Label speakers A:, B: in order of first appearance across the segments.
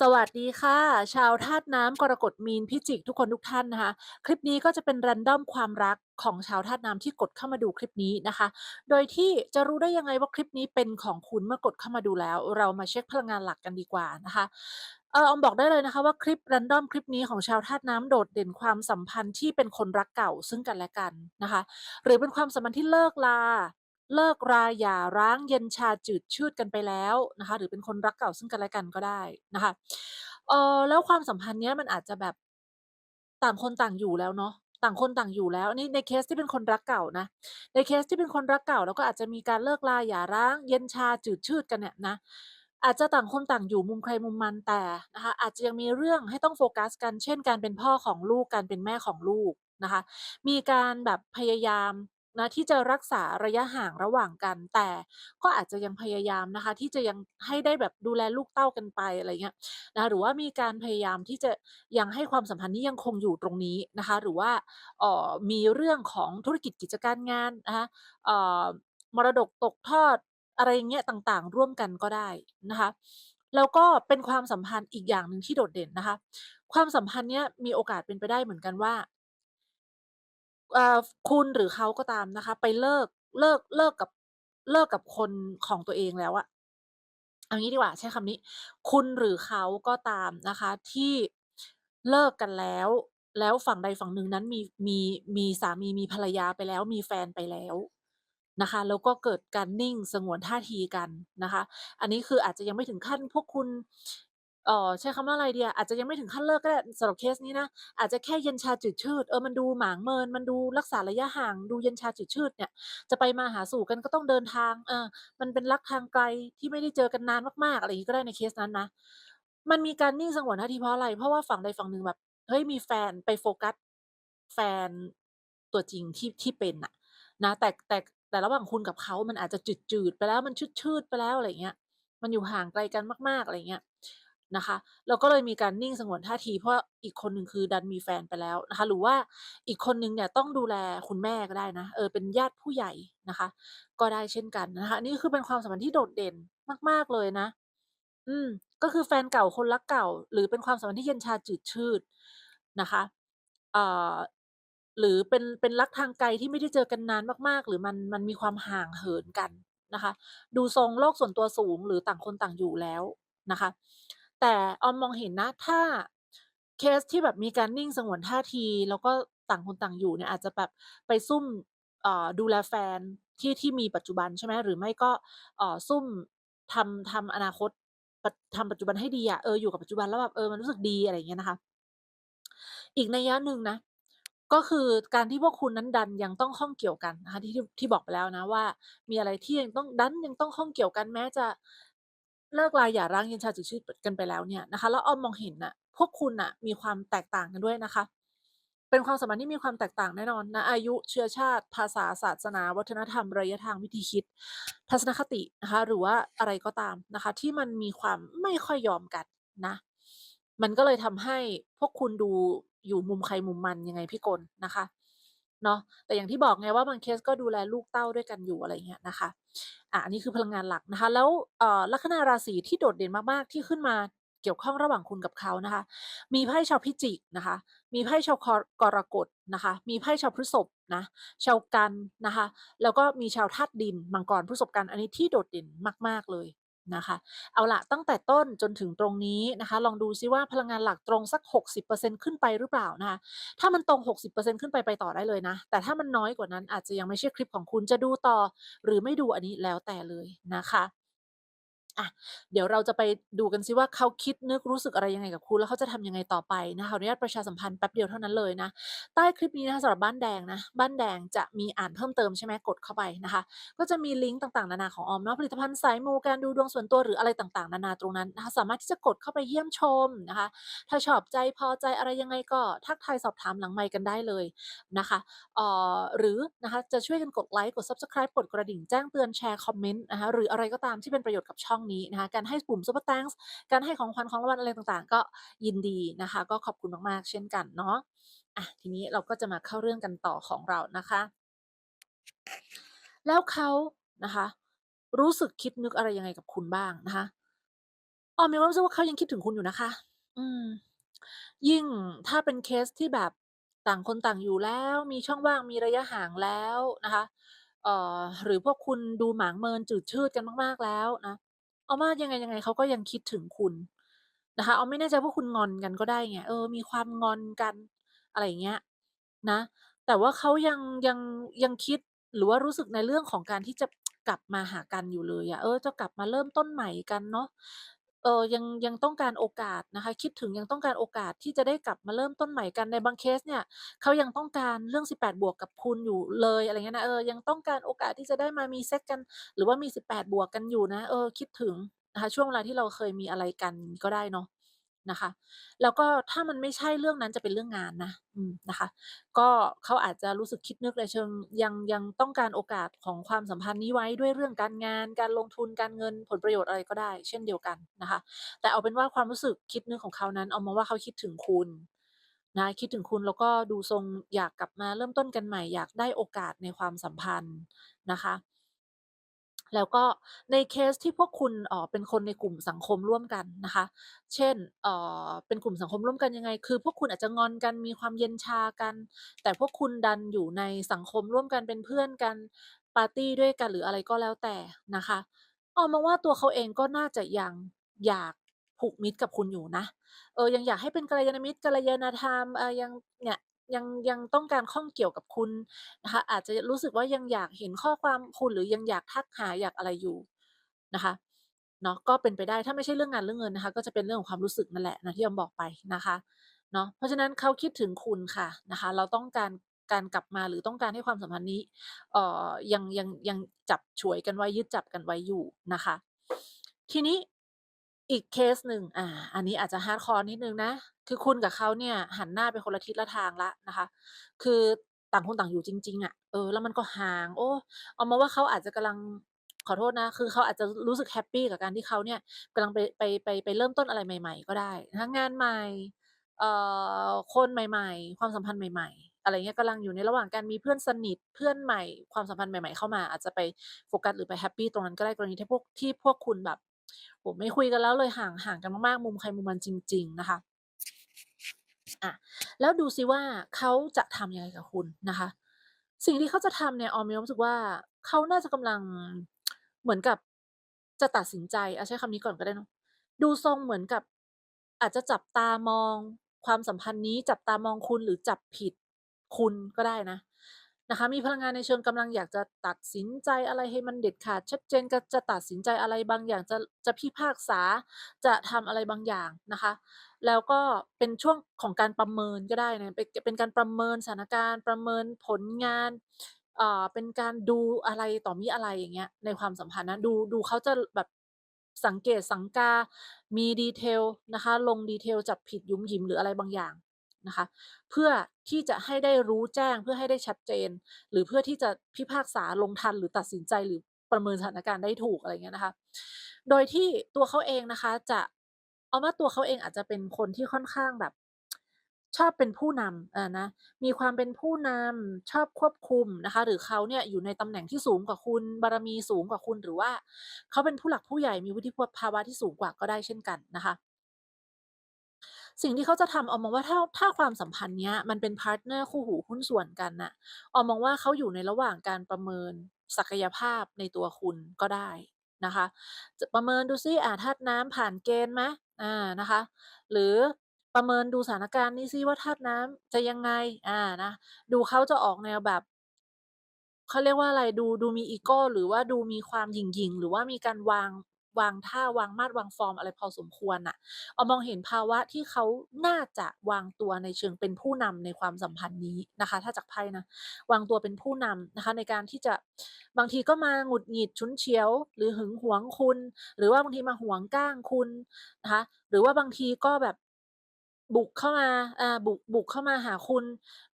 A: สวัสดีค่ะ ชาวธาตุน้ำกรกฎมีนพิจิกทุกคนทุกท่านนะคะ คลิปนี้ก็จะเป็น random ความรักของชาวธาตุน้ำที่กดเข้ามาดูคลิปนี้นะคะ โดยที่จะรู้ได้ยังไงว่าคลิปนี้เป็นของคุณเมื่อกดเข้ามาดูแล้ว เรามาเช็คพลังงานหลักกันดีกว่านะคะเอออมบอกได้เลยนะคะว่าคลิป random คลิปนี้ของชาวธาตุน้ำโดดเด่นความสัมพันธ์ที่เป็นคนรักเก่าซึ่งกันและกันนะคะ หรือเป็นความสัมพันธ์ที่เลิกลา เลิกราหย่าร้างเย็นชาจืดชืดกันไปแล้วนะคะหรือเป็นคนรักเก่าซึ่งกันและกันก็ได้นะคะเออแล้วความสัมพันธ์เนี้ยมันอาจจะแบบต่างคนต่างอยู่แล้วเนาะต่างคนต่างอยู่แล้วนี่ในเคสที่เป็นคนรักเก่านะ ในเคสที่เป็นคนรักเก่าแล้วก็อาจจะมีการเลิกลาหย่าร้าง เย็นชาจืดชืดกันเนี่ยนะอาจจะต่างคนต่างอยู่มุมใครมุมมันแต่นะคะอาจจะยังมีเรื่องให้ต้องโฟกัสกัน เช่น การเป็นพ่อของลูกการเป็นแม่ของลูกนะคะ มีการแบบพยายาม นะที่จะรักษาระยะห่างระหว่างกัน แต่ก็อาจจะยังพยายามนะคะ ที่จะยังให้ได้แบบดูแลลูกเต้ากันไปอะไรเงี้ยนะหรือว่ามีการพยายามที่จะยังให้ความสัมพันธ์นี้ยังคงอยู่ตรงนี้นะคะ หรือว่าออมีเรื่องของธุรกิจกิจการงานนะคะออมรดกตกทอดอะไรเงี้ยต่างๆ ร่วมกันก็ได้นะคะแล้วก็เป็นความสัมพันธ์อีกอย่างหนึ่งที่โดดเด่นนะคะ ความสัมพันธ์เนี้ยมีโอกาสเป็นไปได้เหมือนกันว่า เอ่อ คุณหรือเขาก็ตามนะคะ ไปเลิก เลิก เลิกกับ เลิกกับคนของตัวเองแล้วอะ เอางี้ดีกว่า ใช้คำนี้ คุณหรือเขาก็ตามนะคะ ที่เลิกกันแล้ว แล้วฝั่งใดฝั่งหนึ่งนั้นมี มี มีสามี มีภรรยาไปแล้ว มีแฟนไปแล้วนะคะ แล้วก็เกิดการนิ่ง สงวนท่าทีกันนะคะ อันนี้คืออาจจะยังไม่ถึงขั้นพวกคุณ เอ่อใช้คำว่าอะไรเดีอะอาจจะยังไม่ถึงขั้นเลิกก็ได้สำหรับเคสนี้นะ อาจจะแค่เย็นชาจืดชืดเออมันดูหมางเมิน มันดูรักษาระยะห่างดูเย็นชาจืดชืดเนี่ย จะไปมาหาสู่กันก็ต้องเดินทางเออมันเป็นรักทางไกลที่ไม่ได้เจอกันนานมากๆอะไรอย่างงี้ก็ได้ในเคสนั้นนะ มันมีการนิ่งสงวนท่าทีเพราะอะไร เพราะว่าฝั่งใดฝั่งหนึ่งแบบเฮ้ยมีแฟนไปโฟกัสแฟนตัวจริงที่ที่เป็นน่ะนะ แต่แต่แต่ระหว่างคุณกับเขามันอาจจะจืดๆไปแล้วมันชืดๆไปแล้วอะไรเงี้ย มันอยู่ห่างไกลกันมากๆอะไรเงี้ย นะคะแล้วก็เลยมีการนิ่งสงวนท่าที เพราะอีกคนหนึ่งคือดันมีแฟนไปแล้วนะคะ หรือว่าอีกคนนึงเนี่ยต้องดูแลคุณแม่ก็ได้นะเออเป็นญาติผู้ใหญ่นะคะ ก็ได้เช่นกันนะคะนี่คือเป็นความสัมพันธ์ที่โดดเด่นมาก ๆเลยนะ อืม ก็คือแฟนเก่าคนรักเก่า หรือเป็นความสัมพันธ์ที่เย็นชาจืดชืดนะคะเอ่อหรือเป็นเป็นรักทางไกลที่ไม่ได้เจอกันนานมากๆ หรือมันมันมีความห่างเหินกันนะคะ ดูทรงโลกส่วนตัวสูงหรือต่างคนต่างอยู่แล้วนะคะ แต่ออมมองเห็นนะ ถ้าเคสที่แบบมีการนิ่งสงวนท่าที แล้วก็ต่างคนต่างอยู่เนี่ยอาจจะแบบไปซุ่ม เอ่อ ดูแลแฟนที่ ที่มีปัจจุบัน ใช่ไหม หรือไม่ก็ เอ่อ ซุ่มทำ ทำอนาคตปทำปัจจุบันให้ดีอะ เออ อยู่กับปัจจุบันแล้วแบบ เออ มันรู้สึกดี อะไรอย่างเงี้ยนะคะ อีกนัยยะหนึ่งนะ ก็คือการที่พวกคุณนั้นดันยังต้องข้องเกี่ยวกันนะคะ ที่ ที่ ที่บอกไปแล้วนะว่า มีอะไรที่ยังต้อง ดันยังต้องข้องเกี่ยวกัน แม้จะ เลิกราหย่าร้างเย็นชาจืดชืดกันไปแล้วเนี่ยนะคะแล้วอ้อมมองเห็นน่ะพวกคุณน่ะมีความแตกต่างกันด้วยนะคะ เป็นความสัมพันธ์ที่มีความแตกต่างแน่นอนนะอายุเชื้อชาติ ภาษาศาสนา วัฒนธรรมระยะทางวิธีคิด ทัศนคตินะคะหรือว่าอะไรก็ตามนะคะ ที่มันมีความไม่ค่อยยอมกันนะ มันก็เลยทำให้พวกคุณดูอยู่มุมใครมุมมันยังไงพี่กลนะคะ เนาะแต่อย่างที่บอกไงว่าบางเคสก็ดูแลลูกเต้าด้วยกันอยู่อะไรเงี้ยนะคะอะอันนี้คือพลังงานหลักนะคะ แล้วลัคนาราศีที่โดดเด่นมากๆที่ขึ้นมาเกี่ยวข้องระหว่างคุณกับเขานะคะ มีไพ่ชาวพิจิกนะคะ มีไพ่ชาวกรกฎนะคะ มีไพ่ชาวพฤษภนะ ชาวกันนะคะ แล้วก็มีชาวธาตุดินมังกรพฤษภกัน อันนี้ที่โดดเด่นมาก ๆเลย นะคะ เอาละตั้งแต่ต้นจนถึงตรงนี้นะคะ ลองดูซิว่าพลังงานหลักตรงสัก 60%ขึ้นไปหรือเปล่านะคะ ถ้ามันตรง 60%ขึ้นไปไปต่อได้เลยนะ แต่ถ้ามันน้อยกว่านั้นอาจจะยังไม่ใช่คลิปของคุณจะดูต่อ หรือไม่ดูอันนี้แล้วแต่เลยนะคะ อะเดี๋ยวเราจะไปดูกันซิว่าเขาคิดนึกรู้สึกอะไรยังไงกับคุณแล้วเขาจะทำยังไงต่อไปนะคะออนุญาตประชาสัมพันธ์แป๊บเดียวเท่านั้นเลยนะ ใต้คลิปนี้นะคะสำหรับบ้านแดงนะ บ้านแดงจะมีอ่านเพิ่มเติมใช่ไหมกดเข้าไปนะคะ ก็จะมีลิงก์ต่างๆ นานาของออมเนาะผลิตภัณฑ์สายมูการดูดวงส่วนตัวหรืออะไรต่างๆ นานาตรงนั้นนะคะสามารถที่จะกดเข้าไปเยี่ยมชมนะคะ ถ้าชอบใจพอใจอะไรยังไงก็ทักทายสอบถามหลังไมค์กันได้เลยนะคะเอ่อหรือนะคะจะช่วยกันกดไลค์กด Subscribe กดกระดิ่งแจ้งเตือนแชร์คอมเมนต์นะคะหรืออะไรก็ตามที่เป็นประโยชน์กับช่องนี้นะคะ การให้ปุ่ม Super Thanks การให้ของขวัญของรางวัลอะไรต่างๆ ก็ยินดีนะคะ ก็ขอบคุณมากๆ เช่นกันเนาะอะทีนี้เราก็จะมาเข้าเรื่องกันต่อของเรานะคะ แล้วเขานะคะ รู้สึกคิดนึกอะไรยังไงกับคุณบ้างนะคะออมมีความรู้สึกว่าเขายังคิดถึงคุณอยู่นะคะ อืม ยิ่งถ้าเป็นเคสที่แบบต่างคนต่างอยู่แล้ว มีช่องว่างมีระยะห่างแล้วนะคะเอ่อหรือพวกคุณดูหมางเมินจืดชืดกันมาก ๆแล้วนะ ออมว่ายังไงเขาก็ยังคิดถึงคุณนะคะ เอาไม่แน่ใจว่าคุณงอนกันก็ได้ไง เออ มีความงอนกัน อะไรอย่างเงี้ย นะ แต่ว่าเขายัง ยัง ยังคิด หรือว่ารู้สึกในเรื่องของการที่จะ กลับมาหากันอยู่เลยอะ เออ จะกลับมาเริ่มต้นใหม่กันเนาะ เออยังยังต้องการโอกาสนะคะ คิดถึงยังต้องการโอกาสที่จะได้กลับมาเริ่มต้นใหม่กันในบางเคสเนี่ยเขายังต้องการเรื่อง 18 บวกกับคุณอยู่เลยอะไรเงี้ยนะเออยังต้องการโอกาสที่จะได้มามีเซ็กกัน หรือว่ามี 18 บวกกันอยู่นะ เออคิดถึงนะคะช่วงเวลาที่เราเคยมีอะไรกันก็ได้เนาะ นะคะ แล้วก็ถ้ามันไม่ใช่เรื่องนั้นจะเป็นเรื่องงานนะนะคะ ก็เขาอาจจะรู้สึกคิดนึกในเชิงยังยังต้องการโอกาสของความสัมพันธ์นี้ไว้ด้วยเรื่องการงาน การลงทุนการเงินผลประโยชน์อะไรก็ได้ เช่นเดียวกันนะคะ แต่เอาเป็นว่าความรู้สึกคิดนึกของเขานั้นออมมองว่าเขาคิดถึงคุณนะคิดถึงคุณแล้วก็ดูทรงอยากกลับมาเริ่มต้นกันใหม่อยากได้โอกาสในความสัมพันธ์นะคะ แล้วก็ในเคสที่พวกคุณเออเป็นคนในกลุ่มสังคมร่วมกันนะคะ เช่นเออเป็นกลุ่มสังคมร่วมกันยังไง คือ พวกคุณอาจจะงอนกันมีความเย็นชากัน แต่พวกคุณดันอยู่ในสังคมร่วมกันเป็นเพื่อนกันปาร์ตี้ด้วยกันหรืออะไรก็แล้วแต่นะคะออมมองว่าตัวเขาเองก็น่าจะยังอยากผูกมิตรกับคุณอยู่นะ เออยังอยากให้เป็นกัลยาณมิตรกัลยาณธรรมเออยังเนี่ย ยังยังต้องการข้องเกี่ยวกับคุณนะคะ อาจจะรู้สึกว่ายังอยากเห็นข้อความคุณหรือยังอยากทักหาอยากอะไรอยู่นะคะเนาะก็เป็นไปได้ถ้าไม่ใช่เรื่องงานเรื่องเงินนะคะ ก็จะเป็นเรื่องของความรู้สึกนั่นแหละนะที่ออมบอกไปนะคะเนาะเพราะฉะนั้นเขาคิดถึงคุณค่ะนะคะ เราต้องการการกลับมาหรือต้องการให้ความสัมพันธ์นี้เอ่อยังยังยังจับฉวยกันไว้ยึดจับกันไว้อยู่นะคะ ทีนี้ อีกเคสหนึ่งอ่า อันนี้อาจจะ hardcore นิดนึงนะ คือคุณกับเขาเนี่ย หันหน้าไปคนละทิศละทางล้วนะคะ คือต่างคนต่างอยู่จริง ๆอะเออ แล้วมันก็ห่าง โอ้ออมมองว่าเขาอาจจะกำลังขอโทษนะ คือเขาอาจจะรู้สึกแฮปปี้กับการที่เขาเนี่ยกำลังไปไปไปไปเริ่มต้นอะไรใหม่ ๆ ก็ได้นะคะงานใหม่ เอ่อ คนใหม่ ๆ ความสัมพันธ์ใหม่ ๆ อะไรเงี้ยกำลังอยู่ในระหว่างการมีเพื่อนสนิท เพื่อนใหม่ ความสัมพันธ์ใหม่ ๆ เข้ามา อาจจะไปโฟกัสหรือไปแฮปปี้ตรงนั้นก็ได้กรณีที่พวกที่พวกคุณแบบ โอ้โฮไม่คุยกันแล้วเลยห่างห่างกันมากๆ มุมใครมุมมันจริง ๆ นะคะอะแล้วดูซิว่าเขาจะทำยังไงกับคุณนะคะ สิ่งที่เขาจะทำเนี่ยออมมีความรู้สึกว่าเขาน่าจะกำลังเหมือนกับจะตัดสินใจเอะใช้คำนี้ก่อนก็ได้นะดูทรงเหมือนกับ อาจจะจับตามองความสัมพันธ์นี้จับตามองคุณหรือจับผิดคุณก็ได้นะ นะคะมีพลังงานในเชิงกำลังอยากจะตัดสินใจอะไรให้มันเด็ดขาดชัดเจนก็จะตัดสินใจอะไรบางอย่างจะจะพิพากษาจะทำอะไรบางอย่างนะคะ แล้วก็เป็นช่วงของการประเมินก็ได้นะเป็นเป็นการประเมินสถานการณ์ ประเมินผลงานเอ่อเป็นการดูอะไรต่อมิอะไรอย่างเงี้ยในความสัมพันธ์นะดูดูเขาจะแบบสังเกตสังกา มี detail นะคะ ลง detail จับผิดยุมหยิมหรืออะไรบางอย่าง นะคะ เพื่อที่จะให้ได้รู้แจ้งเพื่อให้ได้ชัดเจน หรือเพื่อที่จะพิพากษาลงทันหรือตัดสินใจหรือประเมินสถานการณ์ได้ถูกอะไรเงี้ยนะคะ โดยที่ตัวเขาเองนะคะจะออมว่าตัวเขาเองอาจจะเป็นคนที่ค่อนข้างแบบ ชอบเป็นผู้นำอ่านะมีความเป็นผู้นำชอบควบคุมนะคะ หรือเขาเนี่ยอยู่ในตำแหน่งที่สูงกว่าคุณบารมีสูงกว่าคุณหรือว่าเขาเป็นผู้หลักผู้ใหญ่มีวุฒิภาวะที่สูงกว่าก็ได้เช่นกันนะคะ สิ่งที่เขาจะทำออมมองว่าถ้าถ้าความสัมพันธ์เนี้ยมันเป็นพาร์ตเนอร์คู่หูหุ้นส่วนกันน่ะออมมองว่าเขาอยู่ในระหว่างการประเมินศักยภาพในตัวคุณก็ได้นะคะจะประเมินดูซิอ่าธาตุน้ำผ่านเกณฑ์ไหมอ่านะคะ หรือประเมินดูสถานการณ์นี้ซิว่าธาตุน้ำจะยังไงอ่านะดูเขาจะออกแนวแบบเขาเรียกว่าอะไรดูดูมีอีโก้หรือว่าดูมีความหยิ่งๆหรือว่ามีการวาง วางท่าวางมาตรวางฟอร์มอะไรพอสมควรน่ะออมมองเห็นภาวะที่เขาน่าจะวางตัวในเชิงเป็นผู้นำในความสัมพันธ์นี้นะคะ ถ้าจากไพ่นะวางตัวเป็นผู้นำนะคะ ในการที่จะบางทีก็มาหงุดหงิดชุนเฉียว หรือหึงหวงคุณ หรือว่าบางทีมาหวงก้างคุณนะคะ หรือว่าบางทีก็แบบ บุกเข้ามา อ่า บุก บุกเข้ามาหาคุณ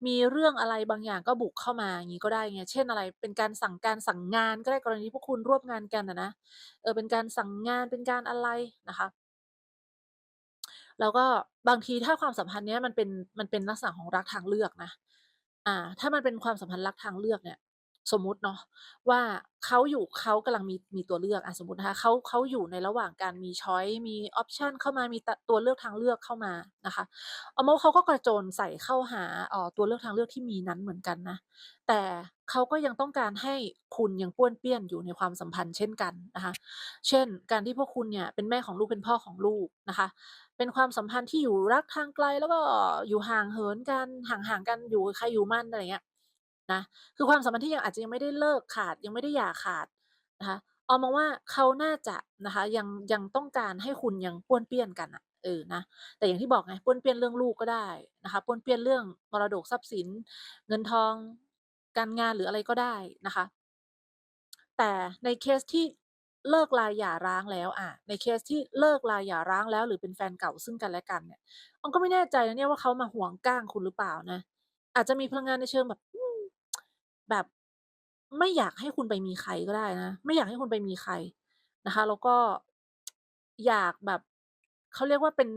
A: มีเรื่องอะไรบางอย่างก็บุกเข้ามา อย่างงี้ก็ได้ไง เช่นอะไร เป็นการสั่งการสั่งงานก็ได้ กรณีที่พวกคุณร่วมงานกันอะนะ เออ เป็นการสั่งงาน เป็นการอะไรนะคะ แล้วก็บางทีถ้าความสัมพันธ์เนี้ยมันเป็น มันเป็นลักษณะของรักทางเลือกนะ อ่า ถ้ามันเป็นความสัมพันธ์รักทางเลือกเนี่ย สมมุติเนาะว่าเขาอยู่เขากำลังมีมีตัวเลือกอะสมมตินะคะเขาเขาอยู่ในระหว่างการมีช็อยมีออปชันเข้ามามีตัวเลือกทางเลือกเข้ามานะคะเอามาเขาก็กระโจนใส่เข้าหาอ่อตัวเลือกทางเลือกที่มีนั้นเหมือนกันนะแต่เขาก็ยังต้องการให้คุณยังป้วนเปี้ยนอยู่ในความสัมพันธ์เช่นกันนะคะเช่น การที่พวกคุณเนี่ยเป็นแม่ของลูกเป็นพ่อของลูกนะคะ เป็นความสัมพันธ์ที่อยู่รักทางไกลแล้วก็อยู่ห่างเหินกันห่างๆกันอยู่ใครอยู่มั่นอะไรเงี้ย นะคือความสัมพันธ์ที่ยังอาจจะยังไม่ได้เลิกขาดยังไม่ได้หย่าขาดนะคะออมมองว่าเขาน่าจะนะคะยังยังต้องการให้คุณยังป้วนเปี้ยนกันน่ะเออนะแต่อย่างที่บอกไงป้วนเปี้ยนเรื่องลูกก็ได้นะคะป้วนเปี้ยนเรื่องมรดกทรัพย์สิน เงินทองการงานหรืออะไรก็ได้นะคะ แต่ในเคสที่เลิกลาหย่าร้างแล้วอะในเคสที่เลิกลาหย่าร้างแล้ว หรือเป็นแฟนเก่าซึ่งกันและกันเนี่ยออมก็ไม่แน่ใจนะเนี่ยว่าเขามาหวงก้างคุณหรือเปล่านะอาจจะมีพลังงานในเชิงแบบ แบบไม่อยากให้คุณไปมีใครก็ได้นะ ไม่อยากให้คุณไปมีใครนะคะ แล้วก็อยากแบบเขาเรียกว่าเป็น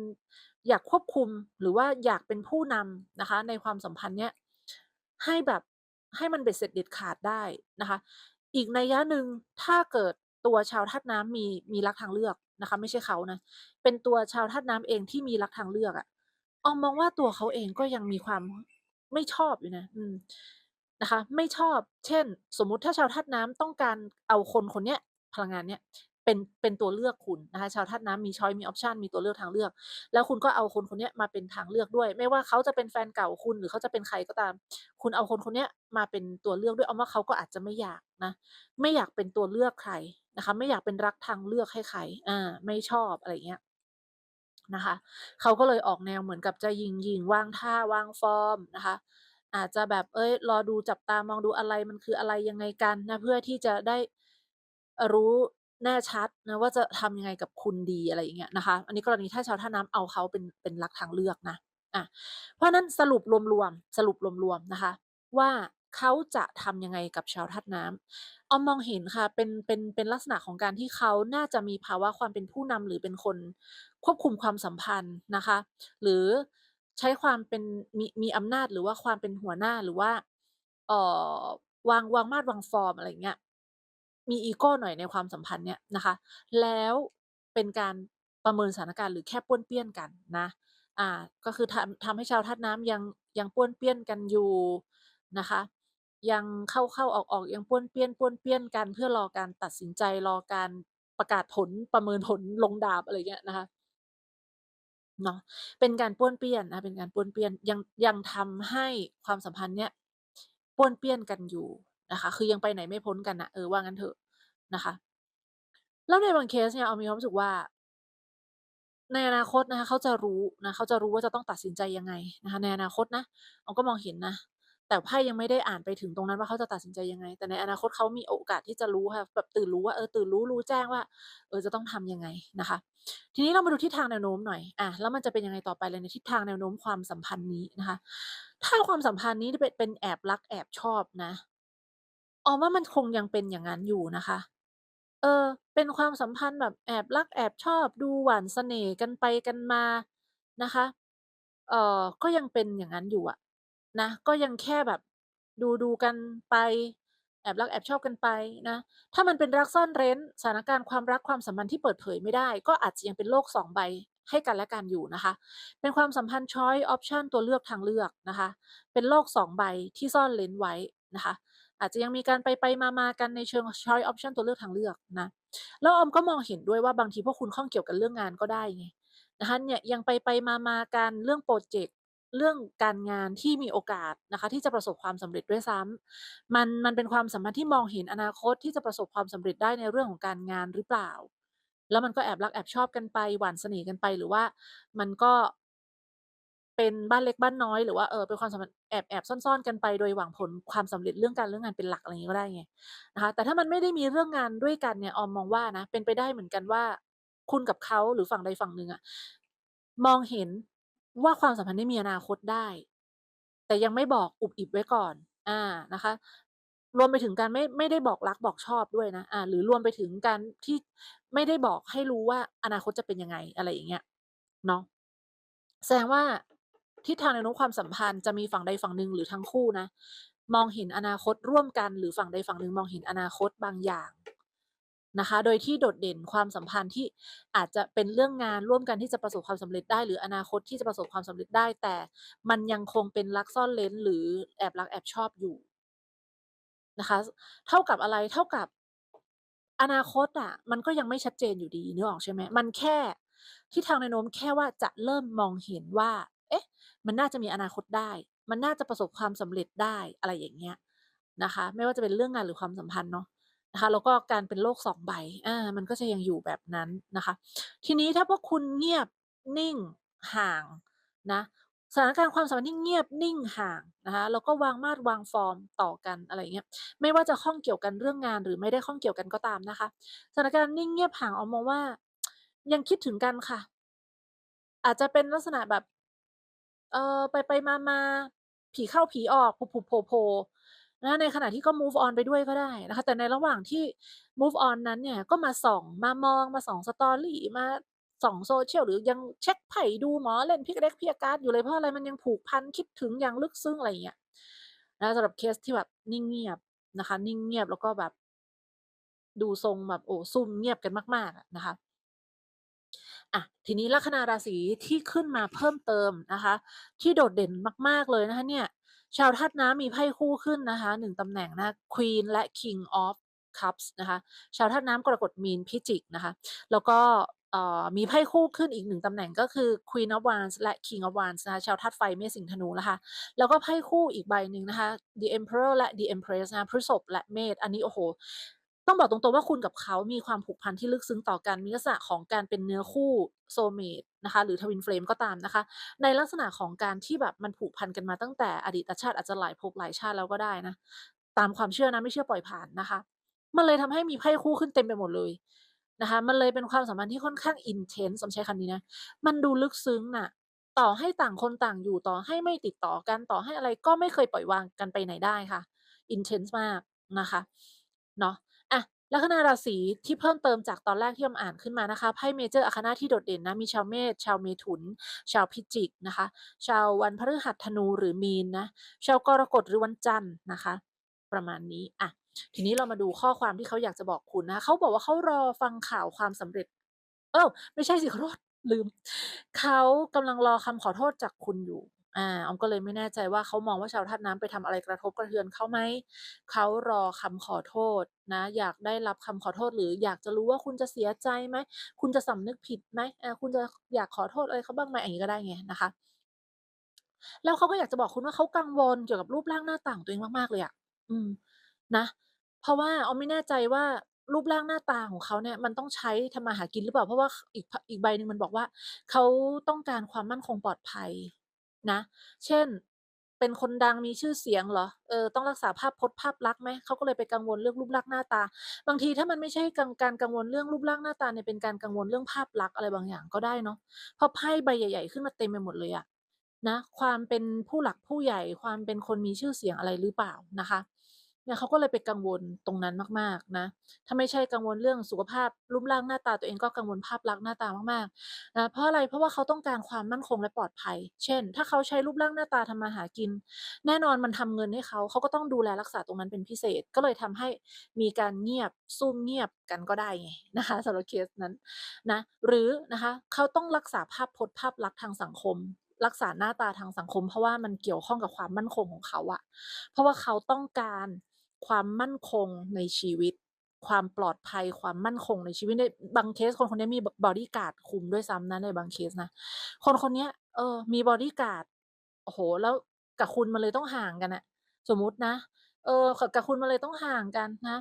A: อยากควบคุมหรือว่าอยากเป็นผู้นำนะคะ ในความสัมพันธ์เนี้ยให้แบบให้มันเบ็ดเสร็จเด็ดขาดได้นะคะ อีกในยะหนึ่งถ้าเกิดตัวชาวธาตุน้ำมีมีรักทางเลือกนะคะ ไม่ใช่เขานะ เป็นตัวชาวธาตุน้ำเองที่มีรักทางเลือกอะออมมองว่าตัวเขาเองก็ยังมีความไม่ชอบอยู่นะ อืม นะคะ ไม่ชอบ เช่น สมมุติถ้าชาวธาตุน้ำต้องการเอาคนคนเนี้ยพลังงานเนี้ยเป็นเป็นตัวเลือกคุณนะคะ ชาวธาตุน้ำมีช้อยมีออปชันมีตัวเลือกทางเลือก แล้วคุณก็เอาคนคนเนี้ยมาเป็นทางเลือกด้วย ไม่ว่าเขาจะเป็นแฟนเก่าคุณหรือเขาจะเป็นใครก็ตาม คุณเอาคนคนเนี้ยมาเป็นตัวเลือกด้วยเอาว่าเขาก็อาจจะไม่อยากนะ ไม่อยากเป็นตัวเลือกใครนะคะ ไม่อยากเป็นรักทางเลือกให้ใครอ่าไม่ชอบอะไรเงี้ยนะคะ เขาก็เลยออกแนวเหมือนกับจะหยิ่งวางท่าวางฟอร์มนะคะ อาจจะแบบเฮ้ยรอดูจับตามองดูอะไรมันคืออะไรยังไงกันนะ เพื่อที่จะได้รู้แน่ชัดนะว่าจะทำยังไงกับคุณดีอะไรอย่างเงี้ยนะคะ อันนี้กรณีถ้าชาวท่าน้ำเอาเขาเป็นเป็นรักทางเลือกนะอาเพราะนั้นสรุปรวมๆสรุปรวมๆนะคะ ว่าเขาจะทำยังไงกับชาวธาน้ำออมมองเห็นค่ะเป็นเป็นเป็นลักษณะของการที่เขาน่าจะมีภาวะความเป็นผู้นำหรือเป็นคนควบคุมความสัมพันธ์นะคะ หรือ ใช้ความเป็น มี มีอำนาจ หรือว่าความเป็นหัวหน้า หรือว่า เอ่อ วาง วางมาดวางฟอร์ม อะไรอย่างเงี้ย มีอีโกหน่อยในความสัมพันธ์เนี่ยนะคะ แล้วเป็นการประเมินสถานการณ์ หรือแค่ป้วนเปี้ยนกันนะ อ่า ก็คือทำ ทำให้ชาวธาตุน้ำยัง ยังป้วนเปี้ยนกันอยู่นะคะ ยังเข้าๆออก ๆ ยังป้วนเปี้ยนๆกัน เพื่อรอการตัดสินใจ รอการประกาศผล ประเมินผล ลงดาบ อะไรอย่างเงี้ยนะคะ เนาะ เป็นการป้วนเปี้ยนนะ เป็นการป้วนเปี้ยน ยัง ยังทำให้ความสัมพันธ์เนี้ยป้วนเปี้ยนกันอยู่นะคะ คือยังไปไหนไม่พ้นกันน่ะ เออ ว่างั้นเถอะนะคะ แล้วในบางเคสเนี่ย ออมมีความรู้สึกว่า ในอนาคตนะคะ เขาจะรู้นะ เขาจะรู้ว่าจะต้องตัดสินใจยังไงนะคะ ในอนาคตนะ ออมก็มองเห็นนะ แต่ไพ่ยังไม่ได้อ่านไปถึงตรงนั้นว่าเขาจะตัดสินใจยังไง แต่ในอนาคตเขามีโอกาสที่จะรู้ค่ะแบบตื่นรู้ว่าเออตื่นรู้รู้แจ้งว่า เออจะต้องทำยังไงนะคะ ทีนี้เรามาดูทิศทางแนวโน้มหน่อยอะแล้วมันจะเป็นยังไงต่อไปเลยในทิศทางแนวโน้มความสัมพันธ์นี้นะคะ ถ้าความสัมพันธ์นี้เป็นเป็นแอบรักแอบชอบนะออมว่ามันคงยังเป็นอย่างนั้นอยู่นะคะ เออ เป็นความสัมพันธ์แบบแอบรักแอบชอบดูหวานเสน่ห์กันไปกันมานะคะ เออก็ยังเป็นอย่างนั้นอยู่อะ นะ ก็ยังแค่แบบดูดูกันไป แอบรักแอบชอบกันไปนะ ถ้ามันเป็นรักซ่อนเร้นสถานการณ์ความรักความสัมพันธ์ที่เปิดเผยไม่ได้ ก็อาจจะยังเป็นโลกสองใบให้กันและกันอยู่นะคะ เป็นความสัมพันธ์ช้อยออปชันตัวเลือกทางเลือกนะคะ เป็นโลกสองใบที่ซ่อนเร้นไว้นะคะ อาจจะยังมีการไปไปมาๆกันในเชิง choice option ตัวเลือกทางเลือกนะ แล้วออมก็มองเห็นด้วยว่าบางทีพวกคุณข้องเกี่ยวกับเรื่องงานก็ได้ไงนะคะเนี่ยยังไปไปมาๆกันเรื่องโปรเจกต์ เรื่องการงานที่มีโอกาสนะคะ ที่จะประสบความสำเร็จด้วยซ้ำมันมันเป็นความสัมพันธ์ที่มองเห็นอนาคตที่จะประสบความสำเร็จได้ในเรื่องของการงานหรือเปล่า แล้วมันก็แอบรักแอบชอบกันไปหวานเสน่ห์กันไปหรือว่า มันก็เป็นบ้านเล็กบ้านน้อยหรือว่าเออเป็นความสัมพันธ์แอบแอบซ่อนๆกันไป โดยหวังผลความสำเร็จเรื่องการเรื่องงานเป็นหลักอะไรอย่างงี้ก็ได้ไงนะคะ แต่ถ้ามันไม่ได้มีเรื่องงานด้วยกันเนี่ยออมมองว่านะเป็นไปได้เหมือนกันว่า คุณกับเขาหรือฝั่งใดฝั่งหนึ่งอะมองเห็น ว่าความสัมพันธ์นี้มีอนาคตได้ แต่ยังไม่บอกอุบอิบไว้ก่อน อ่านะคะ รวมไปถึงการไม่ไม่ได้บอกรักบอกชอบด้วยนะอ่า หรือรวมไปถึงการที่ไม่ได้บอกให้รู้ว่าอนาคตจะเป็นยังไงอะไรอย่างเงี้ยเนาะแสดงว่าทิศทางแนน้มความสัมพันธ์จะมีฝั่งใดฝั่งหนึ่งหรือทั้งคู่นะมองเห็นอนาคตร่วมกันหรือฝั่งใดฝั่งหนึ่งมองเห็นอนาคตบางอย่าง นะคะ โดยที่โดดเด่นความสัมพันธ์ที่อาจจะเป็นเรื่องงานร่วมกันที่จะประสบความสำเร็จได้ หรืออนาคตที่จะประสบความสำเร็จได้ แต่มันยังคงเป็นรักซ่อนเร้นหรือแอบรักแอบชอบอยู่นะคะ เท่ากับอะไรเท่ากับอนาคตอะมันก็ยังไม่ชัดเจนอยู่ดีนึกออกใช่ไหมมันแค่ทิศทางแนโน้มแค่ว่าจะเริ่มมองเห็นว่า เอ๊ะ มันน่าจะมีอนาคตได้ มันน่าจะประสบความสำเร็จได้อะไรอย่างเงี้ยนะคะ ไม่ว่าจะเป็นเรื่องงานหรือความสัมพันธ์เนาะ นะคะแล้วก็การเป็นโลก2ใบอามันก็จะยังอยู่แบบนั้นนะคะ ทีนี้ถ้าพวกคุณเงียบนิ่งห่างนะสถานการณ์ความสัมพันธ์ที่เงียบนิ่งห่างนะคะแล้วก็วางมาดวางฟอร์มต่อกันอะไรเงี้ยไม่ว่าจะข้องเกี่ยวกันเรื่องงานหรือไม่ได้ข้องเกี่ยวกันก็ตามนะคะสถานการณ์นิ่งเงียบห่างออมมองว่า ยังคิดถึงกันค่ะ อาจจะเป็นลักษณะแบบ เออไปๆมาๆผีเข้าผีออกผุบๆโผล่ นะคะในขณะที่ก็ move on ไปด้วยก็ได้นะคะแต่ในระหว่างที่ move on นั้นเนี่ยก็มาส่องมามองมาส่อง story มาส่อง social หรือยังเช็กไพ่ดูหมอเล่น Pick a Deck เพียร์การ์ดอยู่เลยเพราะอะไรมันยังผูกพันคิดถึงอย่างลึกซึ้งอะไรอย่างเงี้ยนะสำหรับเคสที่แบบนิ่งเงียบนะคะ นิ่งเงียบแล้วก็แบบ ดูทรงแบบโอ้ซุ่มเงียบกันมากๆนะคะอะทีนี้ลัคนาราศีที่ขึ้นมาเพิ่มเติมนะคะ ที่โดดเด่นมาก ๆเลยนะคะ เนี่ย ชาวธาตุน้ำมีไพ่คู่ขึ้นนะคะหนึ่งตำแหน่งนะคะ Queen และ King of Cups นะคะ ชาวธาตุน้ำกรกฎมีนพิจิกนะคะ แล้วก็มีไพ่คู่ขึ้นอีกหนึ่งตำแหน่งก็คือ Queen of Wands และ King of Wands นะคะชาวธาตุไฟเมษสิงห์ธนูนะคะแล้วก็ไพ่คู่อีกใบหนึ่งนะคะ The Emperor และ The Empress นะะพฤษภและเมษอันนี้โอ้โห ต้องบอกตรงๆว่าคุณกับเขามีความผูกพันที่ลึกซึ้งต่อกัน มีลักษณะของการเป็นเนื้อคู่ soulmate นะคะ หรือ Twin Flame ก็ตามนะคะ ในลักษณะของการที่แบบมันผูกพันกันมาตั้งแต่อดีตชาติอาจจะหลายภพหลายชาติแล้วก็ได้นะ ตามความเชื่อนะไม่เชื่อปล่อยผ่านนะคะ มันเลยทำให้มีไพ่คู่ขึ้นเต็มไปหมดเลยนะคะ มันเลยเป็นความสัมพันธ์ที่ค่อนข้าง intense ต้องใช้คำนี้นะ มันดูลึกซึ้งน่ะ ต่อให้ต่างคนต่างอยู่ต่อให้ไม่ติดต่อกันต่อให้อะไรก็ไม่เคยปล่อยวางกันไปไหนได้ค่ะ intense มากนะคะเนาะ ลัคนาราศีที่เพิ่มเติมจากตอนแรกที่อมอ่านขึ้นมานะคะไพ่ Major Arcana ที่โดดเด่นนะมีชาวเมษชาวเมถุน ชาวพิจิกนะคะ ชาววันพฤหัสธนูหรือมีนนะชาวกรกฎหรือวันจันทร์นะคะ ประมาณนี้อะทีนี้เรามาดูข้อความที่เขาอยากจะบอกคุณนะะเขาบอกว่าเขารอฟังข่าวความสำเร็จ เออไม่ใช่สิขอโทษลืม เขากำลังรอคำขอโทษจากคุณอยู่ อาออมก็เลยไม่แน่ใจว่าเขามองว่าชาวธาตุน้ำไปทำอะไรกระทบกระเทือนเขาไหมเขารอคำขอโทษนะ อยากได้รับคำขอโทษ หรืออยากจะรู้ว่าคุณจะเสียใจไหมคุณจะสำนึกผิดไหมอ่าคุณจะอยากขอโทษอะไรเขาบ้างไหมอย่างงี้ก็ได้ไงนะคะ แล้วเขาก็อยากจะบอกคุณว่าเขากังวลเกี่ยวกับรูปร่างหน้าต่างตัวเองมากๆเลยอะอืมนะ เพราะว่าออมไม่แน่ใจว่ารูปร่างหน้าตาของเขาเนี่ยมันต้องใช้ทำมาหากินหรือเปล่า เพราะว่าอีกอีกใบหนึ่งมันบอกว่า เขาต้องการความมั่นคงปลอดภัย นะ เช่น เป็นคนดังมีชื่อเสียงเหรอ เออ ต้องรักษาภาพพจน์ภาพลักษณ์ไหม เขาก็เลยไปกังวลเรื่องรูปลักษณ์หน้าตา บางทีถ้ามันไม่ใช่กังการกังวลเรื่องรูปลักษณ์หน้าตาเนี่ยเป็นการกังวลเรื่องภาพลักษณ์อะไรบางอย่างก็ได้เนาะ เพราะไพ่ใบใหญ่ๆขึ้นมาเต็มไปหมดเลยอะนะ ความเป็นผู้หลักผู้ใหญ่ ความเป็นคนมีชื่อเสียงอะไรหรือเปล่านะคะ เนี่ยเขาก็เลยไปกังวลตรงนั้นมากๆนะ ถ้าไม่ใช่กังวลเรื่องสุขภาพรูปร่างหน้าตาตัวเองก็กังวลภาพลักษณ์หน้าตามากๆนะเพราะอะไรเพราะว่าเขาต้องการความมั่นคงและปลอดภัย เช่น ถ้าเขาใช้รูปร่างหน้าตาทำมาหากิน แน่นอนมันทำเงินให้เขาเขาก็ต้องดูแลรักษาตรงนั้นเป็นพิเศษ ก็เลยทำให้มีการเงียบซุ่มเงียบกันก็ได้ไงนะคะสำหรับเคสนั้นนะหรือนะคะเขาต้องรักษาภาพพจน์ภาพลักษณ์ทางสังคมรักษาหน้าตาทางสังคม เพราะว่ามันเกี่ยวข้องกับความมั่นคงของเขาอะเพราะว่าเขาต้องการ ความมั่นคงในชีวิต ความปลอดภัยความมั่นคงในชีวิตในบางเคสคนคนนี้มีบอดี้การ์ดคุมด้วยซ้ำนะในบางเคสนะคนคนนี้เออ มีบอดี้การ์ดโอ้โฮแล้วกับคุณมันเลยต้องห่างกันน่ะสมมุตินะ เออกับคุณมันเลยต้องห่างกันนะ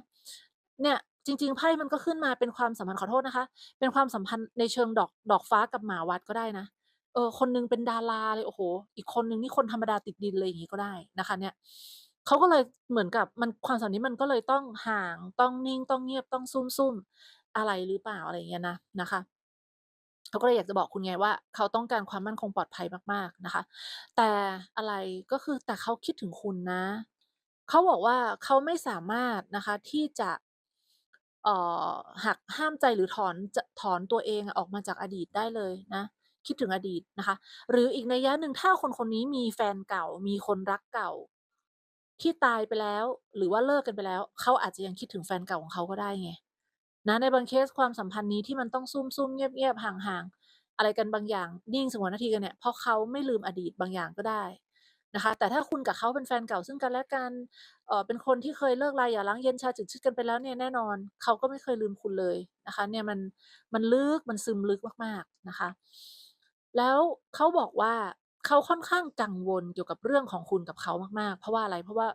A: เนี่ยจริงๆไพ่มันก็ขึ้นมาเป็นความสัมพันธ์ขอโทษนะคะ เป็นความสัมพันธ์ในเชิงดอกดอกฟ้ากับหมาวัดก็ได้นะเออคนหนึ่งเป็นดาราเลยโอ้โฮอีกคนหนึ่งนี่คนธรรมดาติดดินเลยอย่างงี้ก็ได้นะคะ เนี่ย เขาก็เลยเหมือนกับมัน ความสัมพันธ์นี้มันก็เลยต้องห่าง ต้องนิ่ง ต้องเงียบ ต้องซุ่ม ๆ อะไรหรือเปล่า อะไรอย่างเงี้ยนะ นะคะ เขาก็เลยอยากจะบอกคุณไงว่า เขาต้องการความมั่นคงปลอดภัยมาก ๆ นะคะ แต่อะไร ก็คือ แต่เขาคิดถึงคุณนะ เขาบอกว่า เขาไม่สามารถนะคะที่จะ เอ่อ หักห้ามใจหรือถอน จะ ถอนตัวเองอะออกมาจากอดีตได้เลยนะ คิดถึงอดีตนะคะ หรืออีกนัยยะหนึ่ง ถ้าคนคนนี้มีแฟนเก่า มีคนรักเก่า ที่ตายไปแล้ว หรือว่าเลิกกันไปแล้ว เขาอาจจะยังคิดถึงแฟนเก่าของเขาก็ได้ไงนะในบางเคสความสัมพันธ์นี้ที่มันต้องซุ่มๆเงียบๆห่างๆอะไรกันบางอย่างนิ่งสงวนนาทีกันเนี่ยเพราะเขาไม่ลืมอดีตบางอย่างก็ได้นะคะ แต่ถ้าคุณกับเขาเป็นแฟนเก่าซึ่งกันและกันเออเป็นคนที่เคยเลิกราหย่าร้างเย็นชาจืดชืดกันไปแล้วเนี่ยแน่นอน เขาก็ไม่เคยลืมคุณเลยนะคะ เนี่ยมันมันลึกมันซึมลึกมากๆนะคะ แล้วเขาบอกว่า เขาค่อนข้างกังวลเกี่ยวกับเรื่องของคุณกับเขามากๆ เพราะว่าอะไร เพราะว่า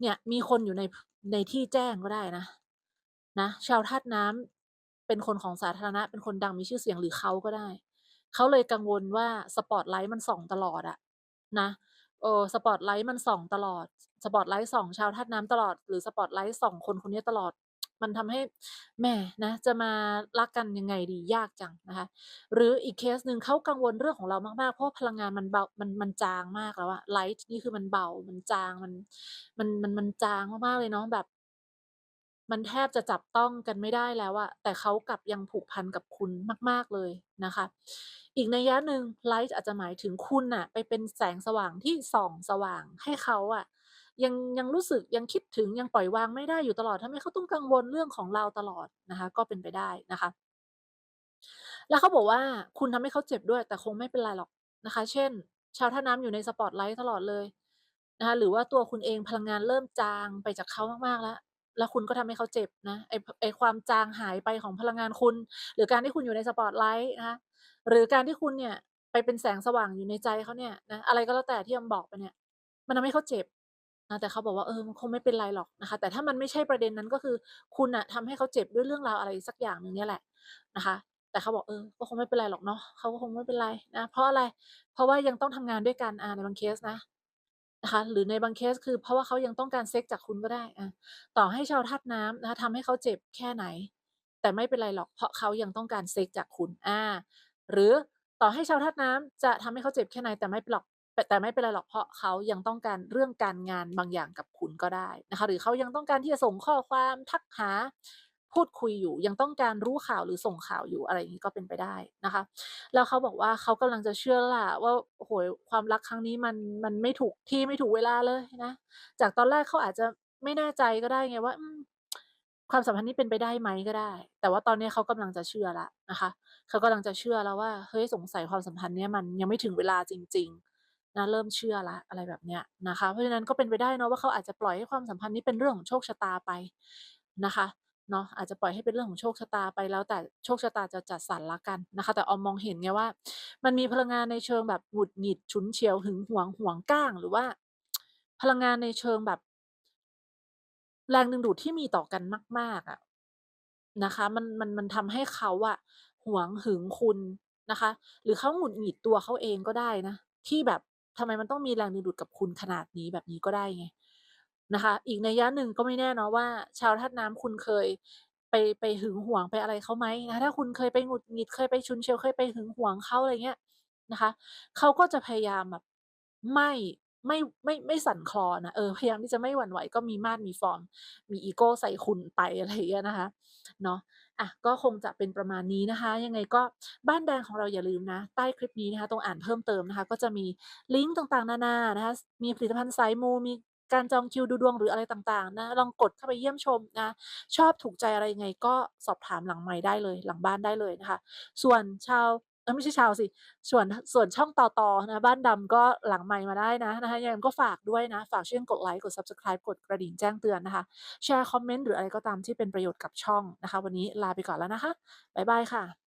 A: เนี่ยมีคนอยู่ในในที่แจ้งก็ได้นะ นะชาวธาตุน้ำเป็นคนของสาธารณะ เป็นคนดังมีชื่อเสียงหรือเขาก็ได้ เขาเลยกังวลว่าสปอตไลต์มันส่องตลอดอะนะเออสปอตไลต์มันส่องตลอด สปอตไลต์ส่องชาวธาตุน้ำตลอด หรือสปอตไลต์ส่องคนคนนี้ตลอด มันทำให้แหมนะจะมารักกันยังไงดียากจังนะคะหรืออีกเคสหนึ่งเขากังวลเรื่องของเรามากๆ เพราะพลังงานมันเบามันมันจางมากแล้วอะไลต์นี่คือมันเบามันจางมันมันมันมันจางมากๆเลยเนาะแบบ มันแทบจะจับต้องกันไม่ได้แล้วอะแต่เขากลับยังผูกพันกับคุณมาก ๆเลยนะคะ อีกในยะหนึ่งไลต์อาจจะหมายถึงคุณน่ะไปเป็นแสงสว่างที่ส่องสว่างให้เขาอะ ยังยังรู้สึกยังคิดถึงยังปล่อยวางไม่ได้อยู่ตลอดทำให้เขาต้องกังวลเรื่องของเราตลอดนะคะ ก็เป็นไปได้นะคะ แล้วเขาบอกว่าคุณทำให้เขาเจ็บด้วย แต่คงไม่เป็นไรหรอกนะคะ เช่น ชาวธาน้ำอยู่ในสปอตไลต์ตลอดเลยนะคะหรือว่าตัวคุณเองพลังงานเริ่มจางไปจากเขามากๆแล้วแล้วคุณก็ทำให้เขาเจ็บนะไอไอความจางหายไปของพลังงานคุณ หรือการที่คุณอยู่ในสปอตไลต์นะคะหรือการที่คุณเนี่ยไปเป็นแสงสว่างอยู่ในใจเขาเนี่ยนะอะไรก็แล้วแต่ที่อำบอกไปเนี่ย มันทำให้เขาเจ็บ นะแต่เขาบอกว่าเออมันคงไม่เป็นไรหรอกนะคะ แต่ถ้ามันไม่ใช่ประเด็นนั้นก็คือ คุณน่ะทำให้เขาเจ็บด้วยเรื่องราวอะไรสักอย่างหนึ่งเนี่ยแหละนะคะ แต่เขาบอกเออก็คงไม่เป็นไรหรอกเนาะเขาก็คงไม่เป็นไรนะเพราะอะไร เพราะว่ายังต้องทำงานด้วยกันอาในบางเคสนะนะคะหรือในบางเคสคือเพราะว่าเขายังต้องการเซ็กส์จากคุณก็ได้อาต่อให้ชาวธาตุน้ำนะคะทำให้เขาเจ็บแค่ไหน แต่ไม่เป็นไรหรอก เพราะเขายังต้องการเซ็กส์จากคุณอ่าหรือต่อให้ชาวธาตุน้ำจะทำให้เขาเจ็บแค่ไหนแต่ไม่เป็นหรอก แต่ไม่เป็นไรหรอกเพราะเขายังต้องการเรื่องการงานบางอย่างกับคุณก็ได้นะคะ หรือเขายังต้องการที่จะส่งข้อความทักหาพูดคุยอยู่ ยังต้องการรู้ข่าวหรือส่งข่าวอยู่อะไรอย่างงี้ก็เป็นไปได้นะคะ แล้วเขาบอกว่าเขากำลังจะเชื่อล่ะว่าโอ้โฮความรักครั้งนี้มันมันไม่ถูกที่ไม่ถูกเวลาเลยนะ จากตอนแรกเขาอาจจะไม่แน่ใจก็ได้ไงว่าความสัมพันธ์นี้เป็นไปได้ไหมก็ได้ แต่ว่าตอนนี้เขากำลังจะเชื่อแล้วนะคะ เขากำลังจะเชื่อแล้วว่าเฮ้ยสงสัยความสัมพันธ์เนี้ยมันยังไม่ถึงเวลาจริง ๆ นะเริ่มเชื่อล้วอะไรแบบเนี้ยนะคะเพราะฉะนั้นก็เป็นไปได้เนาะว่าเขาอาจจะปล่อยให้ความสัมพันธ์นี้เป็นเรื่องของโชคชะตาไปนะคะเนาะอาจจะปล่อยให้เป็นเรื่องของโชคชะตาไปแล้วแต่โชคชะตาจะจัดสรรล้วกันนะคะ แต่ออมมองเห็นไงว่า มันมีพลังงานในเชิงแบบหงุดหงิดฉุนเฉียวหึงหวงหวงก้าง หรือว่า พลังงานในเชิงแบบ แรงดึงดูดที่มีต่อกันมาก ๆอะนะคะ มันมันมันทำให้เขาอะหวงหึงคุณนะคะ หรือเขาหงุดหงิดตัวเขาเองก็ได้นะที่แบบ ทำไมมันต้องมีแรงดึงดูดกับคุณขนาดนี้แบบนี้ก็ได้ไงนะคะ อีกในยะหนึ่งก็ไม่แน่เนาะว่า ชาวธาตุน้ำคุณเคยไปไปหึงหวงไปอะไรเขาไหมนะะถ้าคุณเคยไปหงุดหงิดเคยไปฉุนเฉียวเคยไปหึงหวงเขาอะไรเงี้ยนะคะเขาก็จะพยายามแบบไม่ไม่ไม่ไม่สั่นคลอนอะเออพยายามที่จะไม่หวั่นไหวก็มีมาดมีฟอร์ม มีอีโก้ใส่คุณไปอะไรอย่างเงี้ยนะคะเนาะ อะก็คงจะเป็นประมาณนี้นะคะ ยังไงก็บ้านแดงของเราอย่าลืมนะ ใต้คลิปนี้นะคะ ตรงอ่านเพิ่มเติมนะคะ ก็จะมีลิงก์ต่างๆ นานานะคะ มีผลิตภัณฑ์สายมูมีการจองคิวดูดวงหรืออะไรต่างๆ นะ ลองกดเข้าไปเยี่ยมชมนะ ชอบถูกใจอะไรยังไงก็สอบถามหลังไม้ได้เลย หลังบ้านได้เลยนะคะ ส่วนชาว ไม่ใช่ชาวสิ ส่วนส่วนช่องต่อตอนะ บ้านดำก็หลังไมค์มาได้นะนะคะยังก็ฝากด้วยนะ ฝากช่วยกดไลค์ กด Subscribe กดกระดิ่งแจ้งเตือนนะคะ แชร์คอมเมนต์หรืออะไรก็ตามที่เป็นประโยชน์กับช่องนะคะ วันนี้ลาไปก่อนแล้วนะคะ บ๊ายบายค่ะ